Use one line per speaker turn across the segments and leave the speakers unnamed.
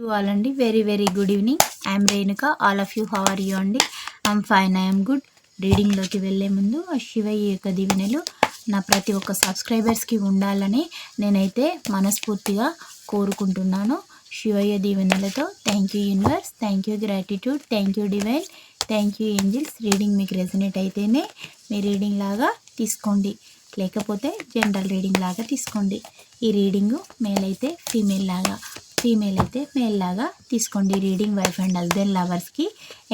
All అండి very very good evening I'm Renuka all of you how are you అండి? I'm fine I'm good రీడింగ్లోకి వెళ్ళే ముందు ఆ శివయ్య యొక్క దీవెనలు నా ప్రతి ఒక్క సబ్స్క్రైబర్స్కి ఉండాలని నేనైతే మనస్ఫూర్తిగా కోరుకుంటున్నాను. శివయ్య దీవెనలతో thank you universe thank you gratitude thank you divine thank you angels reading మీకు రెజనేట్ అయితేనే మీ రీడింగ్ లాగా తీసుకోండి. లేకపోతే జనరల్ రీడింగ్ లాగా తీసుకోండి. ఈ రీడింగు మేల్ అయితే ఫీమేల్ లాగా. ఫీమేల్ అయితే మేల్ లాగా తీసుకోండి. రీడింగ్ వైఫ్ అండ్ హస్బెండ్ లవర్స్కి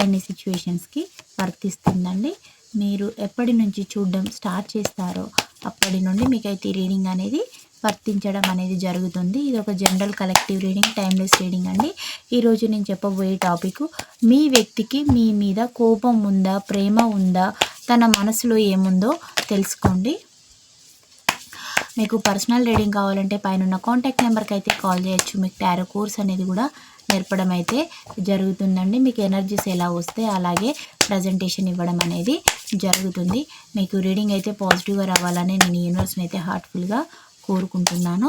ఎన్ని సిచ్యువేషన్స్కి వర్తిస్తుందండి మీరు ఎప్పటి నుంచి చూడడం స్టార్ట్ చేస్తారో అప్పటి నుండి మీకైతే ఈ రీడింగ్ అనేది వర్తించడం అనేది జరుగుతుంది. ఇది ఒక general collective reading timeless reading అండి. ఈరోజు నేను చెప్పబోయే టాపిక్ మీ వ్యక్తికి మీ మీద కోపం ఉందా ప్రేమ ఉందా తన మనసులో ఏముందో తెలుసుకోండి. మీకు పర్సనల్ రీడింగ్ కావాలంటే పైన ఉన్న కాంటాక్ట్ నెంబర్కి అయితే కాల్ చేయొచ్చు. మీకు టారో కోర్స్ అనేది కూడా నేర్పడం అయితే జరుగుతుందండి. మీకు ఎనర్జీస్ ఎలా వస్తే అలాగే ప్రజెంటేషన్ ఇవ్వడం అనేది జరుగుతుంది. మీకు రీడింగ్ అయితే పాజిటివ్గా రావాలని నేను యూనివర్స్ని అయితే హార్ట్ఫుల్గా కోరుకుంటున్నాను.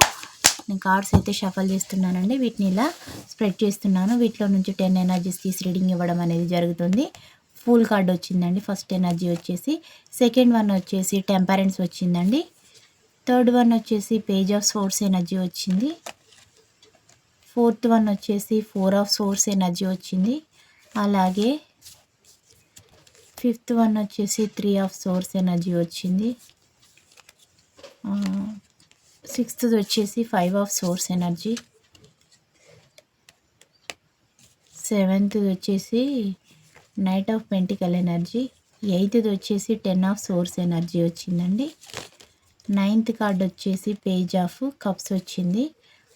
నేను కార్డ్స్ అయితే షఫల్ చేస్తున్నానండి. వీటిని ఇలా స్ప్రెడ్ చేస్తున్నాను. వీటిలో నుంచి టెన్ ఎనర్జీస్ తీసి రీడింగ్ ఇవ్వడం అనేది జరుగుతుంది. ఫుల్ కార్డ్ వచ్చిందండి. ఫస్ట్ ఎనర్జీ వచ్చేసి సెకండ్ వన్ వచ్చేసి టెంపరెన్స్ వచ్చిందండి. థర్డ్ వన్ వచ్చేసి పేజ్ ఆఫ్ సోర్స్ ఎనర్జీ వచ్చింది. ఫోర్త్ వన్ వచ్చేసి ఫోర్ ఆఫ్ సోర్స్ ఎనర్జీ వచ్చింది. అలాగే ఫిఫ్త్ వన్ వచ్చేసి త్రీ ఆఫ్ సోర్స్ ఎనర్జీ వచ్చింది. సిక్స్త్ వచ్చేసి five of swords energy. Seventh వచ్చేసి knight of pentacle energy. Eighth వచ్చేసి టెన్ ఆఫ్ సోర్స్ ఎనర్జీ వచ్చిందండి. నైన్త్ కార్డ్ వచ్చేసి పేజ్ ఆఫ్ కప్స్ వచ్చింది.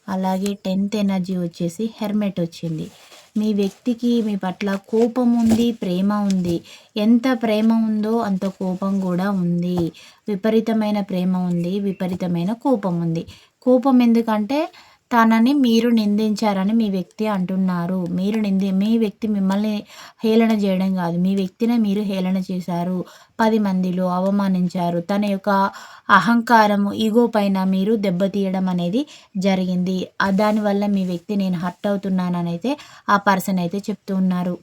అలాగే టెన్త్ ఎనర్జీ వచ్చేసి హెర్మెట్ వచ్చింది. మీ వ్యక్తికి మీ పట్ల కోపం ఉంది ప్రేమ ఉంది. ఎంత ప్రేమ ఉందో అంత కోపం కూడా ఉంది. విపరీతమైన ప్రేమ ఉంది విపరీతమైన కోపం ఉంది. కోపం ఎందుకంటే తనని మీరు నిందించారని మీ వ్యక్తి అంటున్నారు. మీరు నింది మీ వ్యక్తి మిమ్మల్ని హేళన చేయడం కాదు. మీ వ్యక్తిని మీరు హేళన చేశారు. పది మందిలో అవమానించారు. తన యొక్క అహంకారము ఈగో పైన మీరు దెబ్బతీయడం అనేది జరిగింది. దానివల్ల మీ వ్యక్తి నేను హర్ట్ అవుతున్నానని అయితే ఆ పర్సన్ అయితే చెప్తూ ఉన్నారు.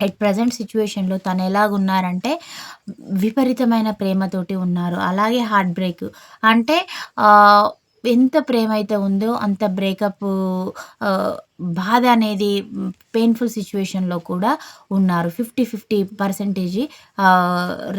ఎట్ ప్రజెంట్ సిచ్యువేషన్లో తను ఎలాగున్నారంటే విపరీతమైన ప్రేమతోటి ఉన్నారు. అలాగే హార్ట్ బ్రేక్. అంటే ఎంత ప్రేమ అయితే ఉందో అంత బ్రేకప్ బాధ అనేది పెయిన్ఫుల్ సిచ్యువేషన్లో కూడా ఉన్నారు. ఫిఫ్టీ ఫిఫ్టీ పర్సెంటేజ్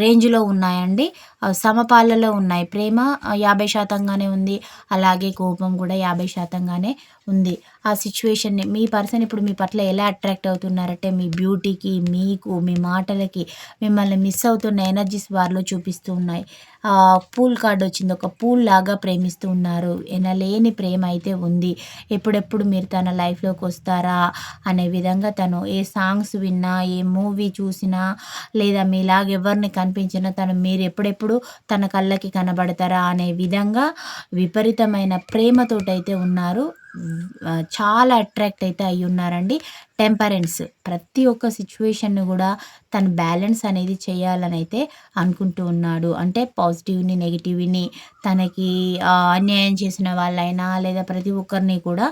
రేంజ్లో ఉన్నాయండి. సమపాలలో ఉన్నాయి. ప్రేమ యాభై శాతంగానే ఉంది. అలాగే కోపం కూడా యాభై శాతంగానే ఉంది. ఆ సిచ్యువేషన్ని మీ పర్సన్ ఇప్పుడు మీ పట్ల ఎలా అట్రాక్ట్ అవుతున్నారంటే మీ బ్యూటీకి మీకు మీ మాటలకి మిమ్మల్ని మిస్ అవుతున్న ఎనర్జీస్ వారిలో చూపిస్తూ ఉన్నాయి. పూల్ కార్డ్ వచ్చింది. ఒక పూల్ లాగా ప్రేమిస్తూ ఉన్నారు. ఎనలేని ప్రేమ అయితే ఉంది. ఎప్పుడెప్పుడు మీరు తన లైఫ్లోకి వస్తారా అనే విధంగా తను ఏ సాంగ్స్ విన్నా ఏ మూవీ చూసినా లేదా మీలాగా ఎవరిని కనిపించినా తను మీరు ఎప్పుడెప్పుడు తన కళ్ళకి కనబడతారా అనే విధంగా విపరీతమైన ప్రేమతోటైతే ఉన్నారు. చాలా అట్రాక్ట్ అయితే అయి ఉన్నారండి టెంపరెన్స్. ప్రతి ఒక్క సిచ్యువేషన్ను కూడా తను బ్యాలెన్స్ అనేది చేయాలని అయితే అనుకుంటూ ఉన్నాడు. అంటే పాజిటివ్ని నెగిటివ్ని తనకి అన్యాయం చేసిన వాళ్ళైనా లేదా ప్రతి ఒక్కరిని కూడా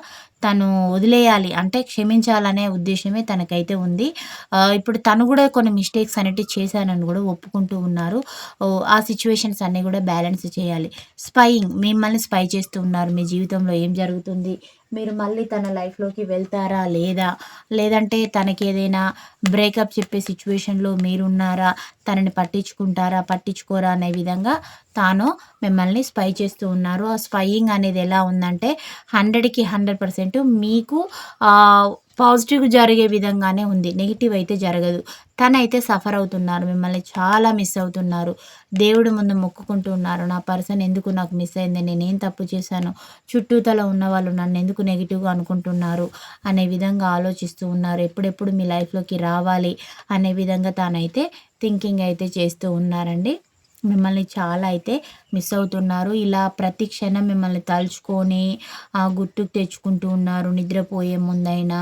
తను వదిలేయాలి. అంటే క్షమించాలనే ఉద్దేశమే తనకైతే ఉంది. ఇప్పుడు తను కూడా కొన్ని మిస్టేక్స్ అనేవి చేశానని కూడా ఒప్పుకుంటూ ఉన్నారు. ఆ సిచ్యువేషన్స్ అన్నీ కూడా బ్యాలెన్స్ చేయాలి. స్పైయింగ్ మిమ్మల్ని స్పై చేస్తూ ఉన్నారు. మీ జీవితంలో ఏం జరుగుతుంది? మీరు మళ్ళీ తన లైఫ్లోకి వెళ్తారా లేదా? లేదంటే తనకి ఏదైనా బ్రేకప్ చెప్పే సిచ్యువేషన్లో మీరున్నారా? తనని పట్టించుకుంటారా పట్టించుకోరా అనే విధంగా తాను మిమ్మల్ని స్పై చేస్తూ ఉన్నారు. ఆ స్పైయింగ్ అనేది ఎలా ఉందంటే హండ్రెడ్కి హండ్రెడ్ పర్సెంట్ మీకు పాజిటివ్ జరిగే విధంగానే ఉంది. నెగిటివ్ అయితే జరగదు. తనైతే సఫర్ అవుతున్నారు. మిమ్మల్ని చాలా మిస్ అవుతున్నారు. దేవుడి ముందు మొక్కుకుంటూ ఉన్నారు. నా పర్సన్ ఎందుకు నాకు మిస్ అయింది? నేనేం తప్పు చేశాను? చుట్టూతల ఉన్న వాళ్ళు నన్ను ఎందుకు నెగిటివ్గా అనుకుంటున్నారు? అనే విధంగా ఆలోచిస్తూ ఉన్నారు. ఎప్పుడెప్పుడు మీ లైఫ్లోకి రావాలి అనే విధంగా తానైతే థింకింగ్ అయితే చేస్తూ ఉన్నారండి. మిమ్మల్ని చాలా అయితే మిస్ అవుతున్నారు. ఇలా ప్రతి క్షణం మిమ్మల్ని తలుచుకొని గుర్తుకు తెచ్చుకుంటూ ఉన్నారు. నిద్రపోయే ముందైనా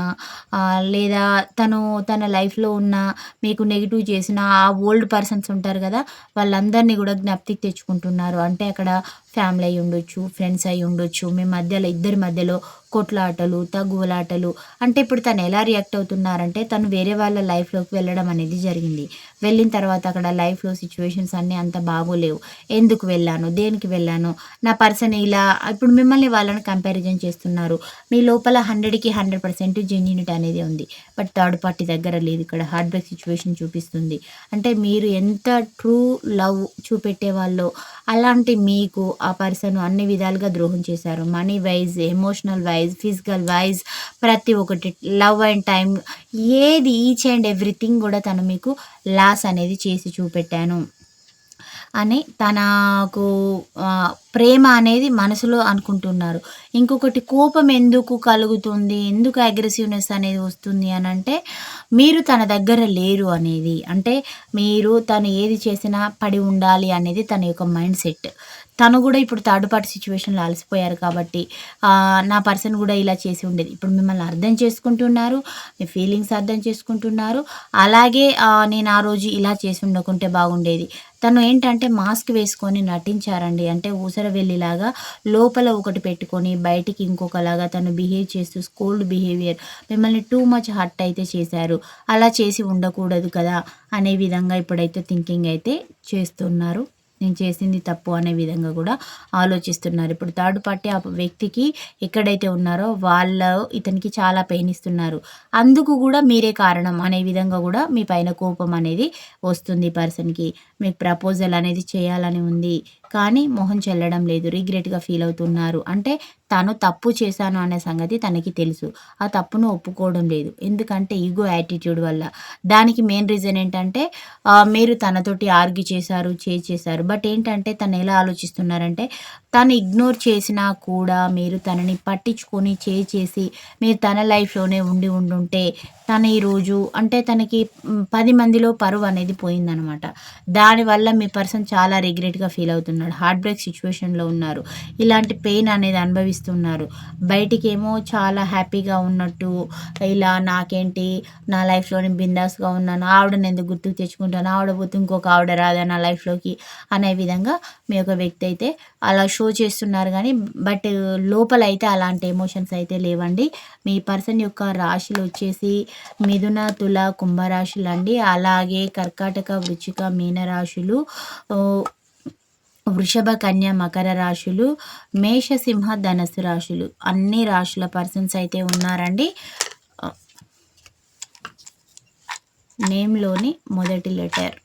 లేదా తను తన లైఫ్లో ఉన్న మీకు నెగిటివ్ చేసిన ఆ ఓల్డ్ పర్సన్స్ ఉంటారు కదా వాళ్ళందరినీ కూడా జ్ఞప్తికి తెచ్చుకుంటున్నారు. అంటే అక్కడ ఫ్యామిలీ అయి ఉండొచ్చు ఫ్రెండ్స్ అయి ఉండొచ్చు మీ మధ్యలో ఇద్దరి మధ్యలో కొట్లాటలు తగువలాటలు. అంటే ఇప్పుడు తను ఎలా రియాక్ట్ అవుతున్నారంటే తను వేరే వాళ్ళ లైఫ్లోకి వెళ్ళడం అనేది జరిగింది. వెళ్ళిన తర్వాత అక్కడ లైఫ్లో సిచ్యువేషన్స్ అన్నీ అంత బాగోలేవు. ఎందుకు వెళ్ళాను? దేనికి వెళ్ళాను? నా పర్సన్ ఇలా ఇప్పుడు మిమ్మల్ని వాళ్ళని కంపారిజన్ చేస్తున్నారు. మీ లోపల హండ్రెడ్కి హండ్రెడ్ పర్సెంట్ జెన్యునిటీ అనేది ఉంది. బట్ థర్డ్ పార్టీ దగ్గర లేదు. ఇక్కడ హార్డ్ బ్రేక్ సిచ్యువేషన్ చూపిస్తుంది. అంటే మీరు ఎంత ట్రూ లవ్ చూపెట్టే వాళ్ళు అలాంటి మీకు ఆ పర్సన్ అన్ని విధాలుగా ద్రోహం చేశారు. Money wise emotional wise physical wise ప్రతి ఒక్కటి లవ్ అండ్ టైం ఏది ఈచ్ అండ్ ఎవ్రీథింగ్ కూడా తను మీకు లాస్ అనేది చేసి చూపెట్టాను. అని తనకు ప్రేమ అనేది మనసులో అనుకుంటున్నారు. ఇంకొకటి కోపం ఎందుకు కలుగుతుంది? ఎందుకు అగ్రెసివ్నెస్ అనేది వస్తుంది అని అంటే మీరు తన దగ్గర లేరు అనేది. అంటే మీరు తను ఏది చేసినా పడి ఉండాలి అనేది తన యొక్క మైండ్ సెట్ తను కూడా ఇప్పుడు థర్డ్ పార్టీ సిచ్యువేషన్లో అలసిపోయారు కాబట్టి నా పర్సన్ కూడా ఇలా చేసి ఉండేది. ఇప్పుడు మిమ్మల్ని అర్థం చేసుకుంటున్నారు మీ ఫీలింగ్స్ అర్థం చేసుకుంటున్నారు. అలాగే నేను ఆ రోజు ఇలా చేసి ఉండకుంటే బాగుండేది. తను ఏంటంటే మాస్క్ వేసుకొని నటించారండి. అంటే ఊసరవెల్లిలాగా లోపల ఒకటి పెట్టుకొని బయటికి ఇంకొకలాగా తను బిహేవ్ చేస్తూ స్కోల్డ్ బిహేవియర్ మిమ్మల్ని టూ మచ్ హర్ట్ అయితే చేశారు. అలా చేసి ఉండకూడదు కదా అనే విధంగా ఇప్పుడైతే థింకింగ్ అయితే చేస్తున్నారు. నేను చేసింది తప్పు అనే విధంగా కూడా ఆలోచిస్తున్నారు. ఇప్పుడు థర్డ్ పార్టీ ఆ వ్యక్తికి ఎక్కడైతే ఉన్నారో వాళ్ళు ఇతనికి చాలా పెయిన్ ఇస్తున్నారు. అందుకు కూడా మీరే కారణం అనే విధంగా కూడా మీ పైన కోపం అనేది వస్తుంది పర్సన్కి మీకు ప్రపోజల్ అనేది చేయాలని ఉంది కానీ మొహం చెల్లడం లేదు రిగ్రెట్గా ఫీల్ అవుతున్నారు. అంటే తను తప్పు చేశాను అనే సంగతి తనకి తెలుసు. ఆ తప్పును ఒప్పుకోవడం లేదు. ఎందుకంటే ఈగో యాటిట్యూడ్ వల్ల. దానికి మెయిన్ రీజన్ ఏంటంటే మీరు తనతోటి ఆర్గ్యూ చేశారు చేశారు. బట్ ఏంటంటే తను ఎలా ఆలోచిస్తున్నారంటే తను ఇగ్నోర్ చేసినా కూడా మీరు తనని పట్టించుకొని చేసి మీరు తన లైఫ్లోనే ఉండి ఉండుంటే తను ఈరోజు అంటే తనకి పది మందిలో పరువు అనేది పోయిందనమాట. దానివల్ల మీ పర్సన్ చాలా రిగ్రెట్గా ఫీల్ అవుతున్నాడు. హార్ట్ బ్రేక్ సిచ్యువేషన్లో ఉన్నారు. ఇలాంటి పెయిన్ అనేది అనుభవిస్తున్నారు. బయటికేమో చాలా హ్యాపీగా ఉన్నట్టు ఇలా నాకేంటి నా లైఫ్లోని బిందాస్గా ఉన్నాను ఆవిడని ఎందుకు గుర్తుకు తెచ్చుకుంటాను ఆవిడ పోతే ఇంకొక ఆవిడ రాదా నా లైఫ్లోకి అనే విధంగా మీ యొక్క వ్యక్తి అయితే అలా షో చేస్తున్నారు కానీ బట్ లోపల అయితే అలాంటి ఎమోషన్స్ అయితే లేవండి. మీ పర్సన్ యొక్క రాశులు వచ్చేసి మిథున తుల కుంభరాశులు అండి అలాగే కర్కాటక వృచ్చిక మీనరాశులు వృషభ కన్య మకర రాశులు మేషసింహ ధనస్సు రాశులు. అన్ని రాశుల పర్సన్స్ అయితే ఉన్నారండి. నేమ్లోని మొదటి లెటర్.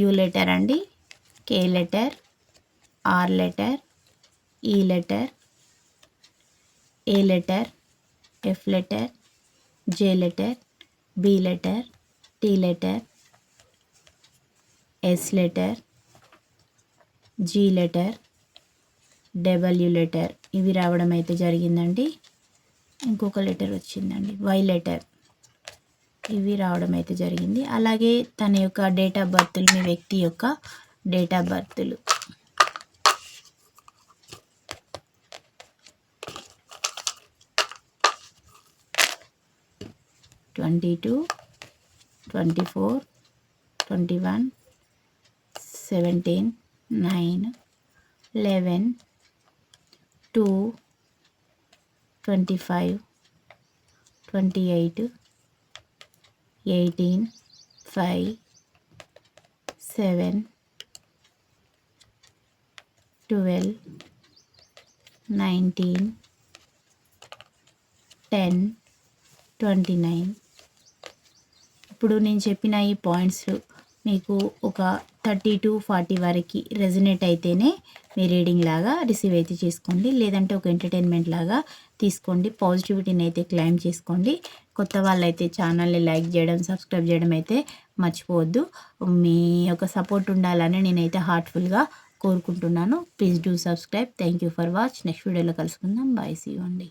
యూ లెటర్ అండి. K letter R letter E letter A letter F letter J letter B letter T letter S letter G letter W letter. ఇవి రావడం అయితే జరిగిందండి. ఇంకొక లెటర్ వచ్చిందండి. Y letter. ఇవి రావడం అయితే జరిగింది. అలాగే తన యొక్క డేట్ ఆఫ్ బర్త్లు మీ వ్యక్తి యొక్క date of బర్త్లు. Twenty two twenty four twenty one seventeen nine eleven two twenty five twenty eight eighteen five seven twelve nineteen ten twenty nine. ఇప్పుడు నేను చెప్పిన ఈ పాయింట్స్ మీకు ఒక థర్టీ టు ఫార్టీ వరకు రెజినేట్ అయితేనే మీ రీడింగ్ లాగా రిసీవ్ అయితే చేసుకోండి. లేదంటే ఒక ఎంటర్టైన్మెంట్ లాగా తీసుకోండి. పాజిటివిటీని అయితే క్లైమ్ చేసుకోండి. కొత్త వాళ్ళైతే ఛానల్ని లైక్ చేయడం సబ్స్క్రైబ్ చేయడం అయితే మర్చిపోవద్దు. మీ యొక్క సపోర్ట్ ఉండాలని నేనైతే హార్ట్ఫుల్గా కోరుకుంటున్నాను. Please do subscribe. Thank you for watch. Next వీడియోలో కలుసుకుందాం. బాయ్. సీ అండి.